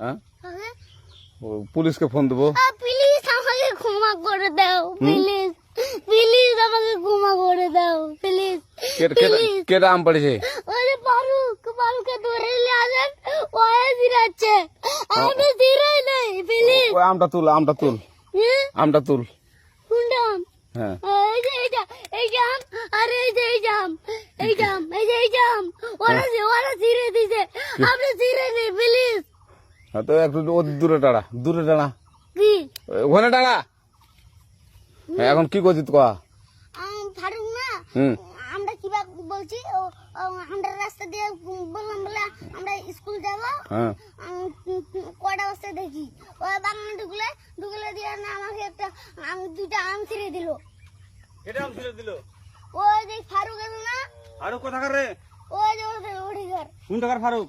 হ্যাঁ? কাকে? ও, পুলিশকে ফোন দেবো। আহ, প্লিজ আমাকে ক্ষমা করে দাও প্লিজ প্লিজ আমাকে ক্ষমা করে দাও প্লিজ কেটা কেটা প্লিজ কেটা আম পড়েছে? ওই যে ফারুক ফারুককে ধরে নিয়ে আসেন ওয়ে দিরাচ্ছে আমি দিরাই নেই প্লিজ ওই আমটা তুল আমটা তুল। আমটা তুল। কোনটা হ্যাঁ। এই যে এই যে এই জাম আরে এই যে এই জাম এই জাম এই যে এই জাম ওরা যে ওরা ছিঁড়ে দিছে। আপনি ছিঁড়ে নেই প্লিজ হ্যাঁ, তো একটু ও দূরে টাড়া দূরে টাড়া। কি? ওখানে টাড়া? হ্যাঁ, এখন কি করছিস কয়া আম, ফারুক না আমরা কীভাবে বলছি ও, ও, আমরা রাস্তা দিয়ে বললাম বলে আমরা স্কুল যাব। হ্যাঁ। আম, কটা বস্তা দেখি। ও বাগানে ঢুকলে ঢুকলে দিয়ে না আমাকে একটা আম দুইটা আম ছিঁড়ে দিল। এটা আম ছিঁড়ে দিল? ওই যে ফারুক আছে না আর কোথাকার রে? ওই যে ওঠি ঘর। কোন টাকার ফারুক